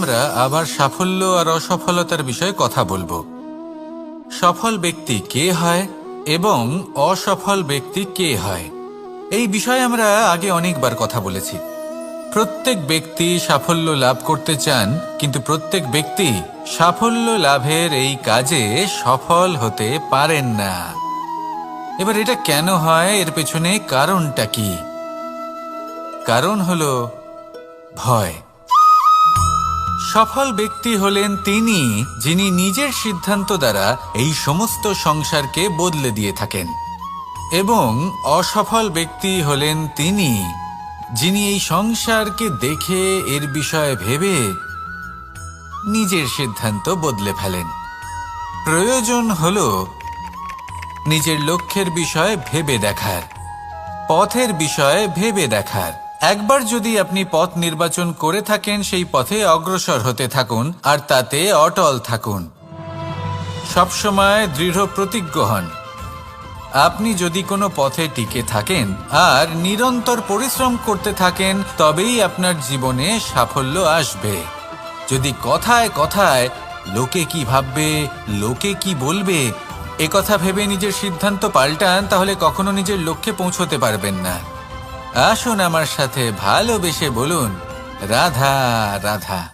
আমরা আবার সাফল্য আর অসফলতার বিষয়ে কথা বলব। সফল ব্যক্তি কে হয় এবং অসফল ব্যক্তি কে হয়? এই বিষয়ে আমরা আগে অনেকবার কথা বলেছি। প্রত্যেক ব্যক্তি সাফল্য লাভ করতে চান, কিন্তু প্রত্যেক ব্যক্তি সাফল্য লাভের এই কাজে সফল হতে পারেন না। এবার এটা কেন হয়, এর পেছনে কারণটা কি? কারণ হলো ভয়। সফল ব্যক্তি হলেন তিনি, যিনি নিজের সিদ্ধান্ত দ্বারা এই সমস্ত সংসারকে বদলে দিয়ে থাকেন। এবং অসফল ব্যক্তি হলেন তিনি, যিনি এই সংসারকে দেখে এর বিষয়ে ভেবে নিজের সিদ্ধান্ত বদলে ফেলেন। প্রয়োজন হল নিজের লক্ষ্যের বিষয়ে ভেবে দেখার, পথের বিষয়ে ভেবে দেখার। একবার যদি আপনি পথ নির্বাচন করে থাকেন, সেই পথে অগ্রসর হতে থাকুন আর তাতে অটল থাকুন। সবসময় দৃঢ় প্রতিজ্ঞ হন। আপনি যদি কোনো পথে টিকে থাকেন আর নিরন্তর পরিশ্রম করতে থাকেন, তবেই আপনার জীবনে সাফল্য আসবে। যদি কথায় কথায় লোকে কি ভাববে, লোকে কি বলবে, এ কথা ভেবে নিজের সিদ্ধান্ত পাল্টান, তাহলে কখনো নিজের লক্ষ্যে পৌঁছতে পারবেন না। আসুন আমার সাথে ভালোবেসে বলুন, রাধা রাধা।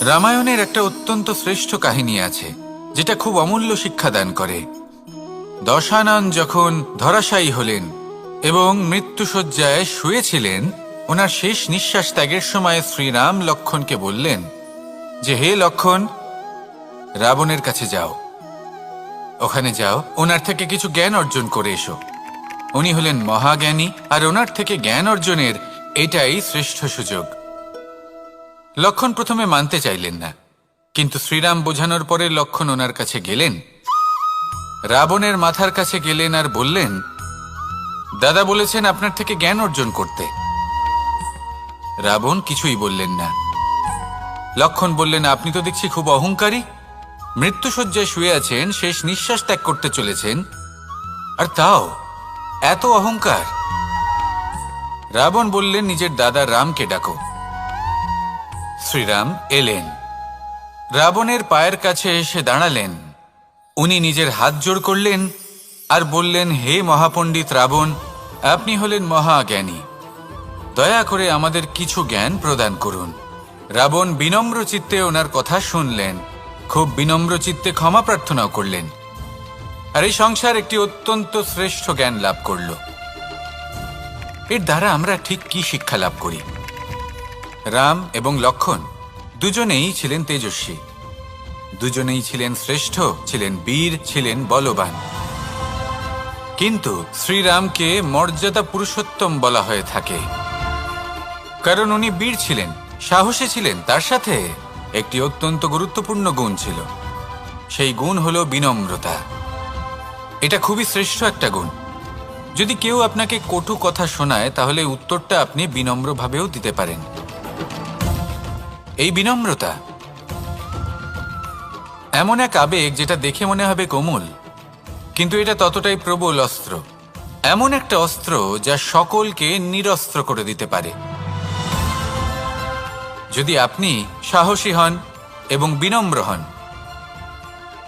রামায়ণের একটা অত্যন্ত শ্রেষ্ঠ কাহিনী আছে, যেটা খুব অমূল্য শিক্ষাদান করে। দশানন যখন ধরাশায়ী হলেন এবং মৃত্যুসজ্জায় শুয়েছিলেন, ওনার শেষ নিঃশ্বাস ত্যাগের সময় শ্রীরাম লক্ষণকে বললেন যে, হে লক্ষণ, রাবণের কাছে যাও। ওখানে যাও, ওনার থেকে কিছু জ্ঞান অর্জন করে এসো। উনি হলেন মহাজ্ঞানী আর ওনার থেকে জ্ঞান অর্জনের এটাই শ্রেষ্ঠ সুযোগ। লক্ষণ প্রথমে মানতে চাইলেন না, কিন্তু শ্রীরাম বোঝানোর পরে লক্ষণ ওনার কাছে গেলেন। রাবণের মাথার কাছে গেলেন আর বললেন, দাদা বলেছেন আপনার থেকে জ্ঞান অর্জন করতে। রাবণ কিছুই বললেন না। লক্ষণ বললেন, আপনি তো দেখছি খুব অহংকারী। মৃত্যুসজ্জায় শুয়ে আছেন, শেষ নিঃশ্বাস ত্যাগ করতে চলেছেন। আর তাও এত অহংকার। রাবণ বললেন, নিজের দাদা রামকে ডাকো। শ্রীরাম এলেন। রাবণের পায়ের কাছে এসে দাঁড়ালেন। উনি নিজের হাত জোড় করলেন আর বললেন, হে মহাপণ্ডিত রাবণ, আপনি হলেন মহাজ্ঞানী। দয়া করে আমাদের কিছু জ্ঞান প্রদান করুন। রাবণ বিনম্র চিত্তে ওনার কথা শুনলেন। খুব বিনম্র চিত্তে ক্ষমা প্রার্থনাও করলেন। আর এই সংসার একটি অত্যন্ত শ্রেষ্ঠ জ্ঞান লাভ করল। এর দ্বারা আমরা ঠিক কি শিক্ষা লাভ করি? রাম এবং লক্ষণ দুজনেই ছিলেন তেজস্বী। দুজনেই ছিলেন শ্রেষ্ঠ, ছিলেন বীর, ছিলেন বলবান। কিন্তু শ্রীরামকে মর্যাদা পুরুষোত্তম বলা হয়ে থাকে। কারণ উনি বীর ছিলেন, সাহসী ছিলেন, তার সাথে একটি অত্যন্ত গুরুত্বপূর্ণ গুণ ছিল। সেই গুণ হল বিনম্রতা। এটা খুবই শ্রেষ্ঠ একটা গুণ। যদি কেউ আপনাকে কটু কথা শোনায়, তাহলে উত্তরটা আপনি বিনম্রভাবেও দিতে পারেন। এই বিনম্রতা এমন এক আবেগ যেটা দেখে মনে হবে কোমল, কিন্তু এটা ততটাই প্রবল অস্ত্র। এমন একটা অস্ত্র যা সকলকে নিরস্ত্র করে দিতে পারে। যদি আপনি সাহসী হন এবং বিনম্র হন,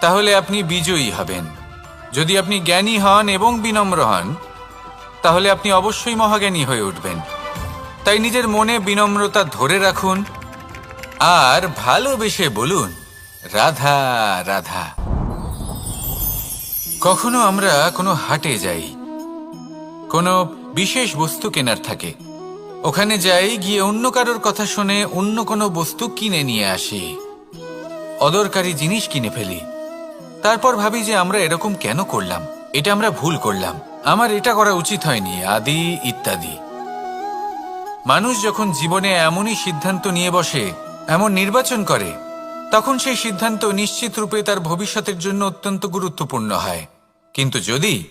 তাহলে আপনি বিজয়ী হবেন। যদি আপনি জ্ঞানী হন এবং বিনম্র হন, তাহলে আপনি অবশ্যই মহাজ্ঞানী হয়ে উঠবেন। তাই নিজের মনে বিনম্রতা ধরে রাখুন আর ভালোবেসে বলুন, রাধা রাধা। কখনো আমরা কোনো হাটে যাই, কোনো বিশেষ বস্তু কেনার থাকে। ওখানে যাই, গিয়ে অন্য কারোর কথা শুনে অন্য কোনো বস্তু কিনে নিয়ে আসি। অদরকারি জিনিস কিনে ফেলি। তারপর ভাবি যে আমরা এরকম কেন করলাম? এটা আমরা ভুল করলাম। আমার এটা করা উচিত হয়নি, আদি ইত্যাদি। মানুষ যখন জীবনে এমনই সিদ্ধান্ত নিয়ে বসে, এমন নির্বাচন করে, তখন সেই সিদ্ধান্ত নিশ্চিত রূপে তার ভবিষ্যতের জন্য অত্যন্ত গুরুত্বপূর্ণ হয়। কিন্তু যদি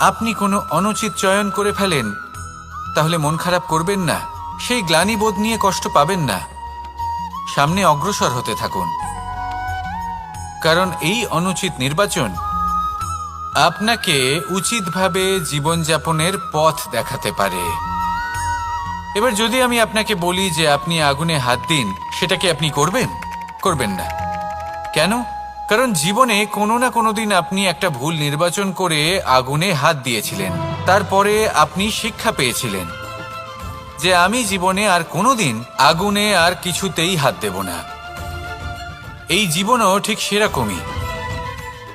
আপনি কোনো অনুচিত চয়ন করে ফেলেন, তাহলে মন খারাপ করবেন না, সেই গ্লানিবোধ নিয়ে কষ্ট পাবেন না। সামনে অগ্রসর হতে থাকুন। কারণ এই অনুচিত নির্বাচন আপনাকে উচিতভাবে জীবনযাপনের পথ দেখাতে পারে। এবার যদি আমি আপনাকে বলি যে আপনি আগুনে হাত দিন, সেটা কি আপনি করবেন? করবেন না। কেন? কারণ জীবনে কোনো না কোনো দিন আপনি একটা ভুল নির্বাচন করে আগুনে হাত দিয়েছিলেন। তারপরে আপনি শিক্ষা পেয়েছিলেন যে আমি জীবনে আর কোনোদিন আগুনে আর কিছুতেই হাত দেব না। এই জীবনও ঠিক সেরকমই।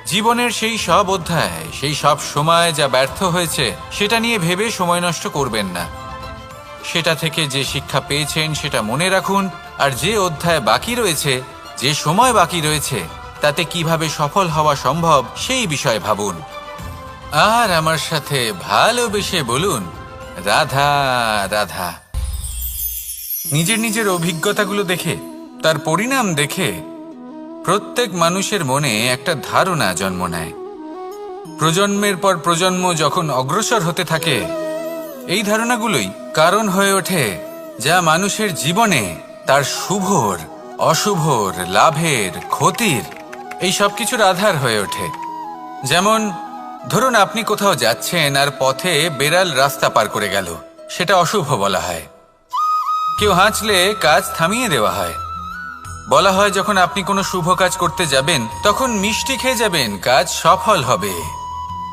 জীবনের সেই সব অধ্যায়, সেই সব সময় যা ব্যর্থ হয়েছে, সেটা নিয়ে ভেবে সময় নষ্ট করবেন না। সেটা থেকে যে শিক্ষা পেয়েছেন, সেটা মনে রাখুন, আর যে অধ্যায় বাকি রয়েছে, যে সময় বাকি রয়েছে, তাতে কীভাবে সফল হওয়া সম্ভব, সেই বিষয়ে ভাবুন। আর আমার সাথে ভালোবেসে বলুন, রাধা রাধা। নিজের নিজের অভিজ্ঞতাগুলো দেখে, তার পরিণাম দেখে প্রত্যেক মানুষের মনে একটা ধারণা জন্ম নেয়। প্রজন্মের পর প্রজন্ম যখন অগ্রসর হতে থাকে, এই ধারণাগুলোই কারণ হয়ে ওঠে যা মানুষের জীবনে তার শুভর, অশুভর, লাভের, ক্ষতির এই সব কিছুর আধার হয়ে ওঠে। যেমন, ধরুন আপনি কোথাও যাচ্ছেন আর পথে বেড়াল রাস্তা পার করে গেল। সেটা অশুভ বলা হয়। কেউ হাঁচলে কাজ থামিয়ে দেওয়া হয়। বলা হয়, যখন আপনি কোনো শুভ কাজ করতে যাবেন, তখন মিষ্টি খেয়ে যাবেন, কাজ সফল হবে।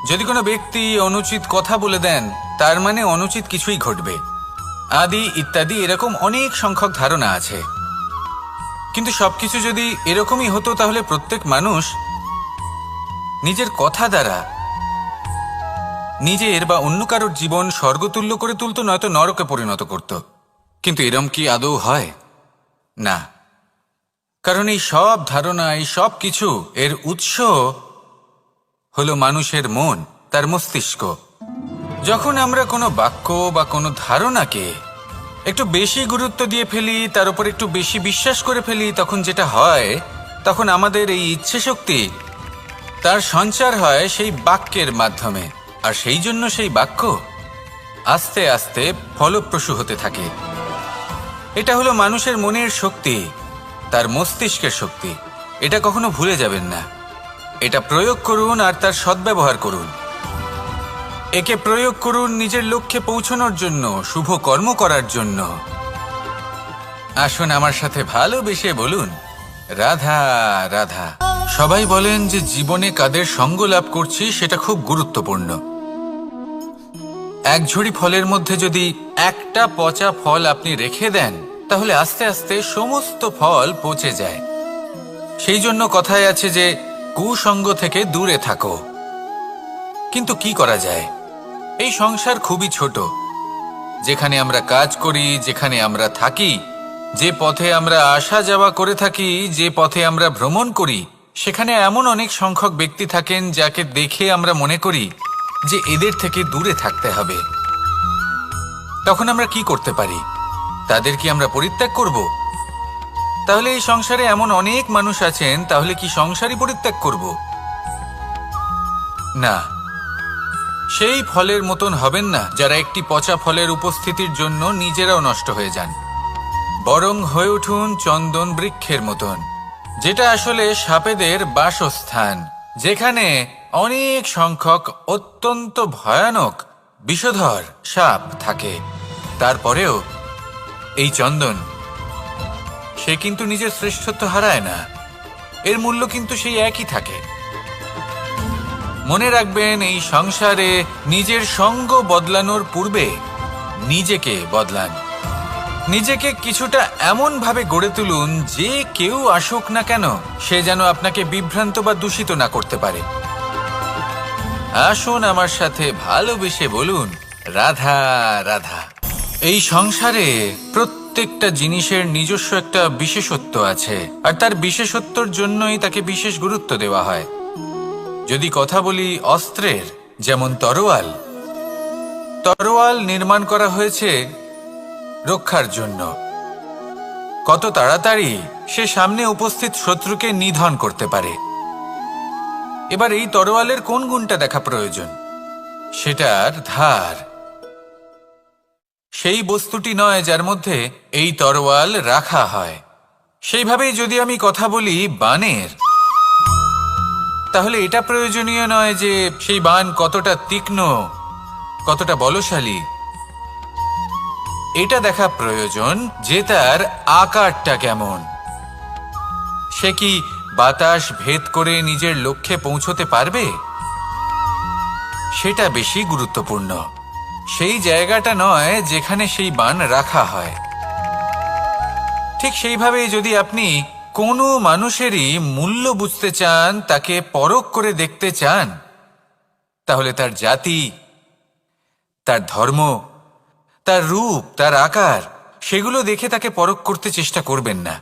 যদি কোনো ব্যক্তি অনুচিত কথা বলে দেন, তার মানে অনুচিত কিছুই ঘটবে। আদি ইত্যাদি এরকম অনেক সংখ্যক ধারণা আছে। কিন্তু সবকিছু যদি এরকমই হতো, তাহলে প্রত্যেক মানুষ নিজের কথা দ্বারা নিজের বা অন্য কারোর জীবন স্বর্গতুল্য করে তুলতো, নয়তো নরকে পরিণত করত। কিন্তু এরম কি আদৌ হয়? না। কারণ এই সব ধারণা, এই সব কিছু এর উৎস হলো মানুষের মন, তার মস্তিষ্ক। যখন আমরা কোনো বাক্য বা কোনো ধারণাকে একটু বেশি গুরুত্ব দিয়ে ফেলি, তার উপর একটু বেশি বিশ্বাস করে ফেলি, তখন যেটা হয়, তখন আমাদের এই ইচ্ছে শক্তি তার সঞ্চার হয় সেই বাক্যের মাধ্যমে। আর সেই জন্য সেই বাক্য আস্তে আস্তে ফলপ্রসূ হতে থাকে। এটা হলো মানুষের মনের শক্তি। তার মস্তিষ্কের শক্তি। এটা কখনো ভুলে যাবেন না। এটা প্রয়োগ করুন আর তার সদ্ব্যবহার করুন। একে প্রয়োগ করুন নিজের লক্ষ্যে পৌঁছানোর জন্য, শুভ কর্ম করার জন্য। আসুন আমার সাথে ভালোবেসে বলুন, রাধা রাধা। সবাই বলেন যে জীবনে কাদের সঙ্গ লাভ করছি সেটা খুব গুরুত্বপূর্ণ। এক ঝুড়ি ফলের মধ্যে যদি একটা পচা ফল আপনি রেখে দেন তাহলে আস্তে আস্তে সমস্ত ফল পচে যায়। সেই জন্য কথায় আছে যে কুসঙ্গ থেকে দূরে থাকো। কিন্তু কি করা যায়? এই সংসার খুবই ছোট। যেখানে আমরা কাজ করি, যেখানে আমরা থাকি, যে পথে আমরা আসা যাওয়া করে থাকি, যে পথে আমরা ভ্রমণ করি, সেখানে এমন অনেক সংখ্যক ব্যক্তি থাকেন যাকে দেখে আমরা মনে করি যে এদের থেকে দূরে থাকতে হবে। তখন আমরা কি করতে পারি? তাদের কি আমরা পরিত্যাগ করব? তাহলে এই সংসারে এমন অনেক মানুষ আছেন, তাহলে কি সংসারই পরিত্যাগ করব? না। সেই ফলের মতন হবেন না, যারা একটি পচা ফলের উপস্থিতির জন্য নিজেরাও নষ্ট হয়ে যান। বরং হয়ে উঠুন চন্দন বৃক্ষের মতন, যেটা আসলে সাপেদের বাসস্থান, যেখানে অনেক সংখ্যক অত্যন্ত ভয়ানক বিষধর সাপ থাকে। তারপরেও এই চন্দন, সে কিন্তু নিজের শ্রেষ্ঠত্ব হারায় না। এর মূল্য কিন্তু সেই একই থাকে। মনে রাখবেন, এই সংসারে নিজের সঙ্গ বদলানোর পূর্বে নিজেকে বদলান। নিজেকে কিছুটা এমন ভাবে গড়ে তুলুন, যে কেউ আসুক না কেন, সে যেন আপনাকে বিভ্রান্ত বা দূষিত না করতে পারে। আসুন আমার সাথে ভালোবেসে বলুন, রাধা রাধা। এই সংসারে প্রত্যেকটা জিনিসের নিজস্ব একটা বিশেষত্ব আছে, আর তার বিশেষত্বর জন্যই তাকে বিশেষ গুরুত্ব দেওয়া হয়। যদি কথা বলি অস্ত্রের, যেমন তরোয়াল তরোয়াল নির্মাণ করা হয়েছে রক্ষার জন্য। কত তাড়াতাড়ি সে সামনে উপস্থিত শত্রুকে নিধন করতে পারে। এবার এই তরোয়ালের কোন গুণটা দেখা প্রয়োজন? সেটার ধার। সেই বস্তুটি নয় যার মধ্যে এই তরোয়াল রাখা হয়। সেইভাবেই যদি আমি কথা বলি বানের, তাহলে এটা প্রয়োজনীয় নয় যে সেই বান কতটা তীক্ষ্ণ, কতটা বলশালী। এটা দেখা প্রয়োজন যে তার আকারটা কেমন। সে কি বাতাস ভেদ করে নিজের লক্ষ্যে পৌঁছতে পারবে? সেটা বেশি গুরুত্বপূর্ণ। সেই জায়গাটা নয় যেখানে সেই বান রাখা হয়। ঠিক সেইভাবে যদি আপনি কোনো মানুষেরই মূল্য বুঝতে চান, তাকে পরখ করে দেখতে চান, তাহলে তার জাতি, তার ধর্ম, তার রূপ, তার আকার, সেগুলো দেখে তাকে পরখ করতে চেষ্টা করবেন না।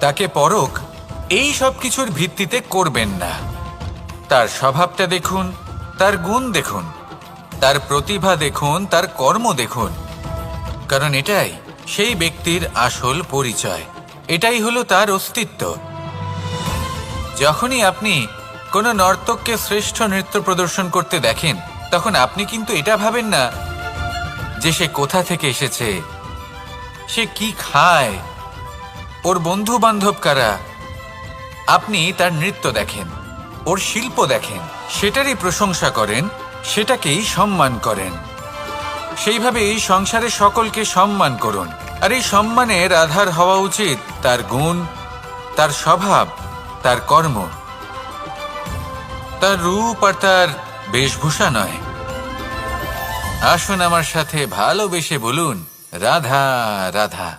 তাকে পরখ এই সব কিছুর ভিত্তিতে করবেন না। তার স্বভাবটা দেখুন, তার গুণ দেখুন। তার প্রতিভা দেখুন, তার কর্ম দেখুন। কারণ এটাই সেই ব্যক্তির আসল পরিচয়। এটাই হলো তার অস্তিত্ব। যখনই আপনি কোনো নর্তককে শ্রেষ্ঠ নৃত্য প্রদর্শন করতে দেখেন, তখন আপনি কিন্তু এটা ভাবেন না যে সে কোথা থেকে এসেছে, সে কি খায়, ওর বন্ধু বান্ধব কারা। আপনি তার নৃত্য দেখেন, ওর শিল্প দেখেন, সেটারই প্রশংসা করেন সেটাকেই সম্মান করেন। সেইভাবে এই সংসারে সকলকে সম্মান করুন। আর এই সম্মানের আধার হওয়া উচিত তার গুণ, তার স্বভাব, তার কর্ম। তার রূপ আর তার বেশভূষা নয়। আসুন আমার সাথে ভালোবেসে বলুন, রাধা রাধা।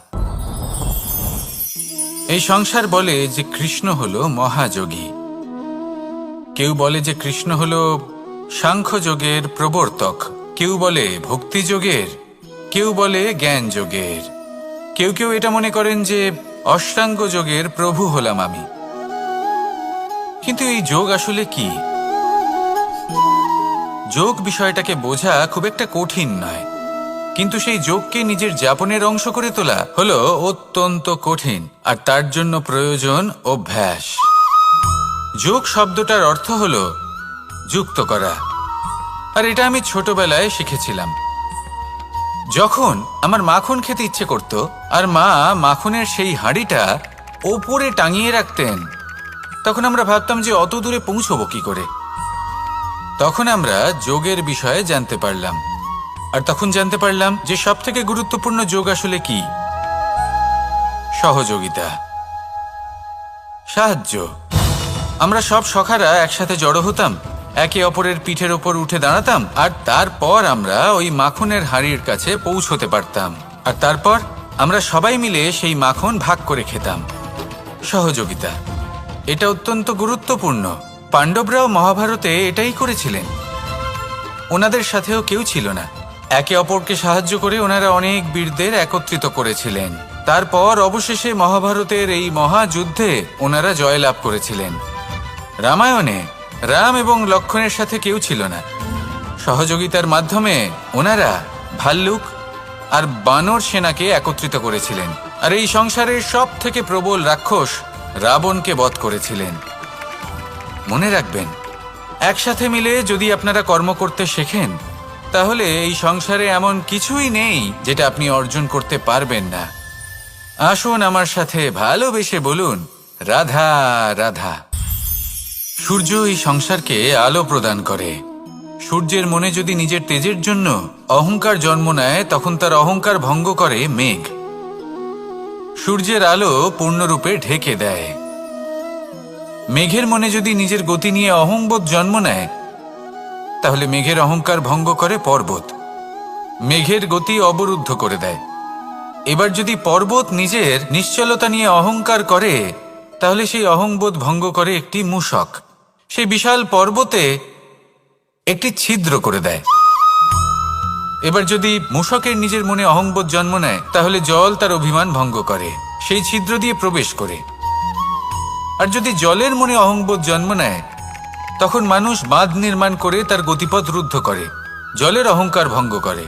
এই সংসার বলে যে কৃষ্ণ হলো মহাযোগী। কেউ বলে যে কৃষ্ণ হলো সাংখ্যযোগের প্রবর্তক। কেউ বলে ভক্তিযোগের, কেউ বলে জ্ঞান যোগের কেউ কেউ এটা মনে করেন যে অষ্টাঙ্গ যোগের প্রভু হলাম আমি। কিন্তু এই যোগ আসলে কি? যোগ বিষয়টাকে বোঝা খুব একটা কঠিন নয়। কিন্তু সেই যোগকে নিজের যাপনের অংশ করে তোলা হলো অত্যন্ত কঠিন আর তার জন্য প্রয়োজন অভ্যাস। যোগ শব্দটার অর্থ হলো যুক্ত করা। আর এটা আমি ছোটবেলায় শিখেছিলাম। যখন আমার মাখন খেতে ইচ্ছে করত, আর মা মাখনের সেই হাঁড়িটা ওপরে টাঙিয়ে রাখতেন, তখন আমরা ভাবতাম যে অত দূরে পৌঁছবো কি করে। তখন আমরা যোগের বিষয়ে জানতে পারলাম। আর তখন জানতে পারলাম যে সব থেকে গুরুত্বপূর্ণ যোগ আসলে কি? সহযোগিতা। সাহায্য। আমরা সব সখারা একসাথে জড়ো হতাম একে অপরের পিঠের ওপর উঠে দাঁড়াতাম, আর তারপর আমরা ওই মাখনের হাঁড়ির কাছে পৌঁছতে পারতাম। আর তারপর আমরা সবাই মিলে সেই মাখন ভাগ করে খেতাম। সহযোগিতা। এটা অত্যন্ত গুরুত্বপূর্ণ। পাণ্ডবরাও মহাভারতে এটাই করেছিলেন। ওনাদের সাথেও কেউ ছিল না। একে অপরকে সাহায্য করে ওনারা অনেক বীরদের একত্রিত করেছিলেন। তারপর অবশেষে মহাভারতের এই মহাযুদ্ধে ওনারা জয়লাভ করেছিলেন। রামায়ণে রাম এবং লক্ষণের সাথে কেউ ছিল না। সহযোগিতার মাধ্যমে ওনারা ভাল্লুক আর বানর সেনাকে একত্রিত করেছিলেন। আর এই সংসারের সব থেকে প্রবল রাক্ষস রাবণকে বধ করেছিলেন। মনে রাখবেন, একসাথে মিলে যদি আপনারা কর্ম করতে শেখেন, তাহলে এই সংসারে এমন কিছুই নেই যেটা আপনি অর্জন করতে পারবেন না। আসুন আমার সাথে ভালোবেসে বলুন, রাধা রাধা। সূর্য এই সংসারকে আলো প্রদান করে। সূর্যের মনে যদি নিজের তেজের জন্য অহংকার জন্ম নেয়, তখন তার অহংকার ভঙ্গ করে মেঘ। সূর্যের আলো পূর্ণরূপে ঢেকে দেয়। মেঘের মনে যদি নিজের গতি নিয়ে অহংবোধ জন্ম নেয়, তাহলে মেঘের অহংকার ভঙ্গ করে পর্বত। মেঘের গতি অবরুদ্ধ করে দেয়। এবার যদি পর্বত নিজের নিশ্চলতা নিয়ে অহংকার করে তাহলে সেই অহংবোধ ভঙ্গ করে একটি মূষক। সেই বিশাল পর্বতে একটি ছিদ্র করে দেয়। এবার যদি মূষকের নিজের মনে অহংবোধ জন্ম নেয়, তাহলে জল তার অভিমান ভঙ্গ করে, সেই ছিদ্র দিয়ে প্রবেশ করে। আর যদি জলের মনে অহংবোধ জন্ম নেয়, তখন মানুষ বাঁধ নির্মাণ করে তার গতিপথ রুদ্ধ করে, জলের অহংকার ভঙ্গ করে।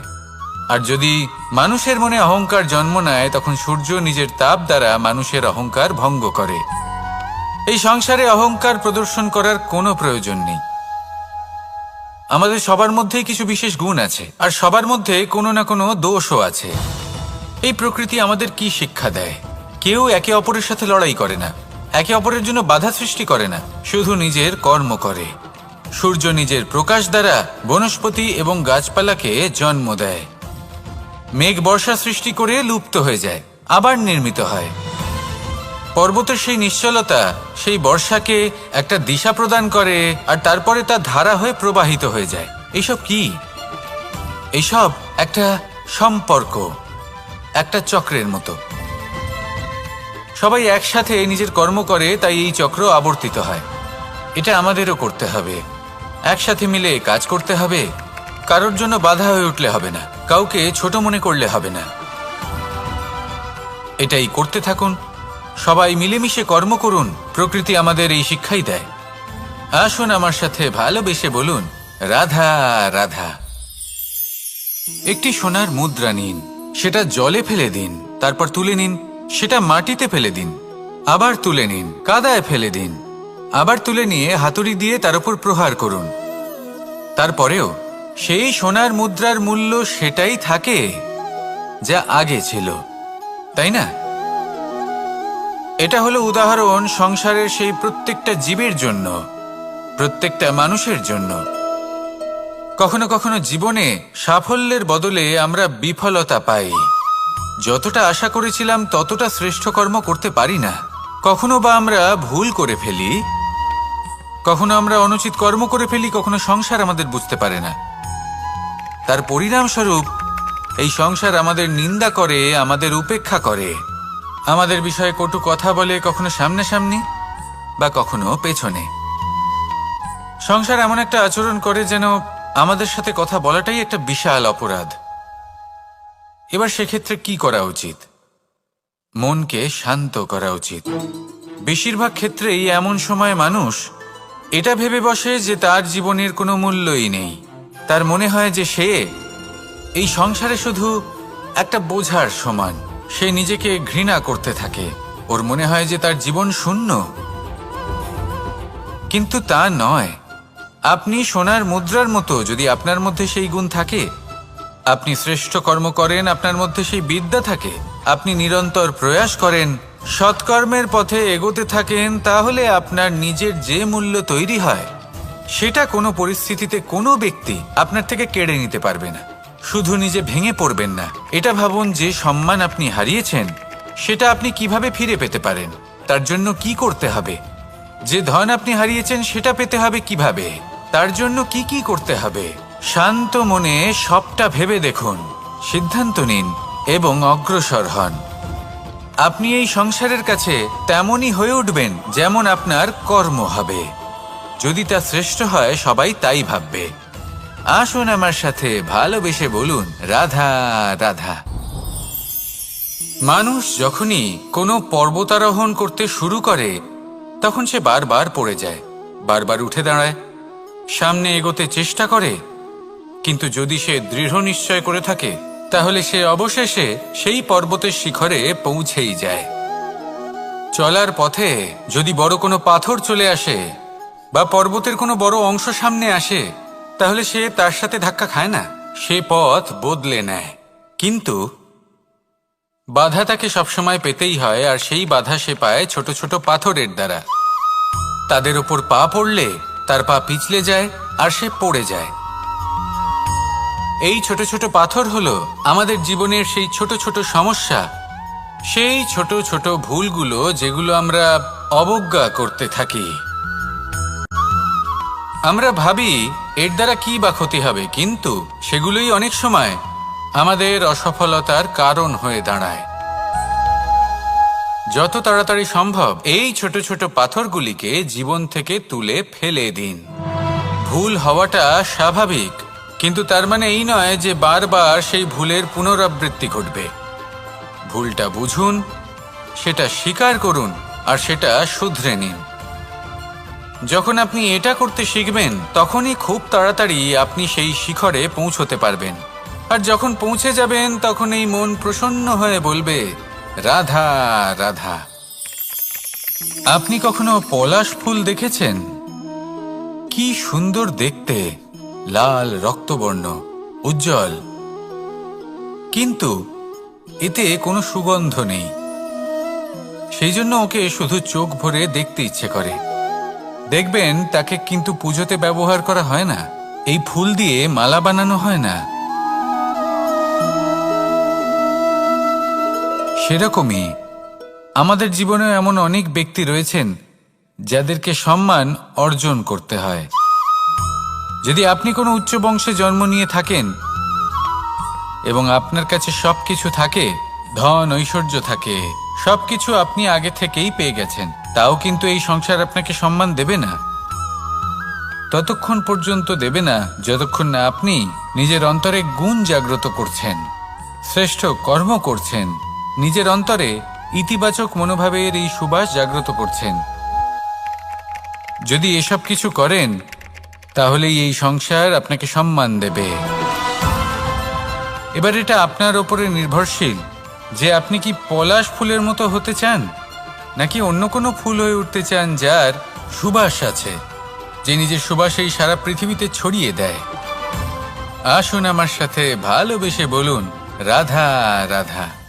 আর যদি মানুষের মনে অহংকার জন্ম নেয়, তখন সূর্য নিজের তাপ দ্বারা মানুষের অহংকার ভঙ্গ করে। এই সংসারে অহংকার প্রদর্শন করার কোনো প্রয়োজন নেই। আমাদের সবার মধ্যেই কিছু বিশেষ গুণ আছে, আর সবার মধ্যে কোনো না কোনো দোষও আছে। এই প্রকৃতি আমাদের কি শিক্ষা দেয়? কেউ একে অপরের সাথে লড়াই করে না, একে অপরের জন্য বাধা সৃষ্টি করে না, শুধু নিজের কর্ম করে। সূর্য নিজের প্রকাশ দ্বারা বনস্পতি এবং গাছপালাকে জন্ম দেয়। মেঘ বর্ষা সৃষ্টি করে লুপ্ত হয়ে যায়, আবার নির্মিত হয়। পর্বতের সেই নিশ্চলতা সেই বর্ষাকে একটা দিশা প্রদান করে, আর তারপরে তা ধারা হয়ে প্রবাহিত হয়ে যায়। এইসব কি? এইসব একটা সম্পর্ক, একটা চক্রের মতো। সবাই একসাথে নিজের কর্ম করে, তাই এই চক্র আবর্তিত হয়। এটা আমাদেরও করতে হবে। একসাথে মিলে কাজ করতে হবে। কারোর জন্য বাধা হয়ে উঠলে হবে না। কাউকে ছোট মনে করলে হবে না। এটাই করতে থাকুন। সবাই মিলেমিশে কর্ম করুন। প্রকৃতি আমাদের এই শিক্ষাই দেয়। আসুন আমার সাথে ভালোবেসে বলুন, রাধা রাধা। একটি সোনার মুদ্রা নিন, সেটা জলে ফেলে দিন, তারপর তুলে নিন, সেটা মাটিতে ফেলে দিন, আবার তুলে নিন, কাদায় ফেলে দিন, আবার তুলে নিয়ে হাতুড়ি দিয়ে তার উপর প্রহার করুন। তারপরেও সেই সোনার মুদ্রার মূল্য সেটাই থাকে যা আগে ছিল, তাই না? এটা হলো উদাহরণ সংসারের সেই প্রত্যেকটা জীবের জন্য, প্রত্যেকটা মানুষের জন্য। কখনো কখনো জীবনে সাফল্যের বদলে আমরা বিফলতা পাই। যতটা আশা করেছিলাম ততটা শ্রেষ্ঠ কর্ম করতে পারি না। কখনো বা আমরা ভুল করে ফেলি, কখনো আমরা অনুচিত কর্ম করে ফেলি, কখনো সংসার আমাদের বুঝতে পারে না। তার পরিণামস্বরূপ, এই সংসার আমাদের নিন্দা করে, আমাদের উপেক্ষা করে। আমাদের বিষয়ে কটু কথা বলে কখনো সামনাসামনি বা কখনো পেছনে। সংসার এমন একটা আচরণ করে যেন আমাদের সাথে কথা বলাটাই একটা বিশাল অপরাধ। এবার সেক্ষেত্রে কি করা উচিত? মনকে শান্ত করা উচিত। বেশিরভাগ ক্ষেত্রেই এমন সময় মানুষ এটা ভেবে বসে যে তার জীবনের কোনো মূল্যই নেই। তার মনে হয় যে সে এই সংসারে শুধু একটা বোঝার সমান। সে নিজেকে ঘৃণা করতে থাকে। ওর মনে হয় যে তার জীবন শূন্য। কিন্তু তা নয়। আপনি সোনার মুদ্রার মতো যদি আপনার মধ্যে সেই গুণ থাকে, আপনি শ্রেষ্ঠ কর্ম করেন, আপনার মধ্যে সেই বিদ্যা থাকে, আপনি নিরন্তর প্রয়াস করেন, সৎকর্মের পথে এগোতে থাকেন, তাহলে আপনার নিজের যে মূল্য তৈরি হয় সেটা কোনো পরিস্থিতিতে কোনো ব্যক্তি আপনার থেকে কেড়ে নিতে পারবে না। শুধু নিজে ভেঙে পড়বেন না। এটা ভাবুন যে সম্মান আপনি হারিয়েছেন, সেটা আপনি কীভাবে ফিরে পেতে পারেন? তার জন্য কি করতে হবে? যে ধন আপনি হারিয়েছেন, সেটা পেতে হবে কীভাবে? তার জন্য কি কি করতে হবে? শান্ত মনে সবটা ভেবে দেখুন। সিদ্ধান্ত নিন এবং অগ্রসর হন। আপনি এই সংসারের কাছে তেমনই হয়ে উঠবেন যেমন আপনার কর্ম হবে। যদি তা শ্রেষ্ঠ হয়, সবাই তাই ভাববে। আসুন আমার সাথে ভালোবেসে বলুন, রাধা রাধা। মানুষ যখনই কোনো পর্বতারোহণ করতে শুরু করে, তখন সে বারবার পড়ে যায়, বারবার উঠে দাঁড়ায়, সামনে এগোতে চেষ্টা করে। কিন্তু যদি সে দৃঢ় নিশ্চয় করে থাকে, তাহলে সে অবশেষে সেই পর্বতের শিখরে পৌঁছেই যায়। চলার পথে যদি বড় কোনো পাথর চলে আসে বা পর্বতের কোনো বড় অংশ সামনে আসে, তাহলে সে তার সাথে ধাক্কা খায় না। সে পথ বদলে নেয়। কিন্তু বাধা তাকে সবসময় পেতেই হয়, আর সেই বাধা সে পায় ছোট ছোট পাথরের দ্বারা। তাদের ওপর পা পড়লে তার পা পিছলে যায়, আর সে পড়ে যায়। এই ছোট ছোট পাথর হলো আমাদের জীবনের সেই ছোট ছোট সমস্যা, সেই ছোট ছোট ভুলগুলো যেগুলো আমরা অবজ্ঞা করতে থাকি। আমরা ভাবি এর দ্বারা কি বা ক্ষতি হবে, কিন্তু সেগুলোই অনেক সময় আমাদের অসফলতার কারণ হয়ে দাঁড়ায়। যত তাড়াতাড়ি সম্ভব এই ছোট ছোট পাথরগুলিকে জীবন থেকে তুলে ফেলে দিন। ভুল হওয়াটা স্বাভাবিক, কিন্তু তার মানে এই নয় যে বারবার সেই ভুলের পুনরাবৃত্তি ঘটবে। ভুলটা বুঝুন, সেটা স্বীকার করুন, আর সেটা শুধরে নিন। যখন আপনি এটা করতে শিখবেন, তখনই খুব তাড়াতাড়ি আপনি সেই শিখরে পৌঁছতে পারবেন। আর যখন পৌঁছে যাবেন তখন এই মন প্রসন্ন হয়ে বলবে, রাধা রাধা। আপনি কখনো পলাশ ফুল দেখেছেন? কি সুন্দর দেখতে, লাল রক্তবর্ণ, উজ্জ্বল। কিন্তু এতে কোনো সুগন্ধ নেই। সেই জন্য ওকে শুধু চোখ ভরে দেখতে ইচ্ছে করে। দেখবেন তাকে কিন্তু পুজোতে ব্যবহার করা হয় না। এই ফুল দিয়ে মালা বানানো হয় না। সেরকমই আমাদের জীবনে এমন অনেক ব্যক্তি রয়েছেন যাদেরকে সম্মান অর্জন করতে হয়। যদি আপনি কোনো উচ্চ বংশে জন্ম নিয়ে থাকেন এবং আপনার কাছে সবকিছু থাকে, ধন, ঐশ্বর্য থাকে, সবকিছু আপনি আগে থেকেই পেয়ে গেছেন। তাও কিন্তু এই সংসার আপনাকে সম্মান দেবে না। ততক্ষণ পর্যন্ত দেবে না যতক্ষণ না আপনি নিজের অন্তরে গুণ জাগ্রত করছেন, শ্রেষ্ঠ কর্ম করছেন, নিজের অন্তরে ইতিবাচক মনোভাবের এই সুবাস জাগ্রত করছেন। যদি এসব কিছু করেন, তাহলেই এই সংসার আপনাকে সম্মান দেবে। এবার এটা আপনার ওপরে নির্ভরশীল, যে আপনি কি পলাশ ফুলের মতো হতে চান? নাকি অন্য কোনো ফুল হয়ে উঠতে চান যার সুবাস আছে, যে নিজের সুবাস এই সারা পৃথিবীতে ছড়িয়ে দেয়? আসুন আমার সাথে ভালোবেসে বলুন, রাধা রাধা।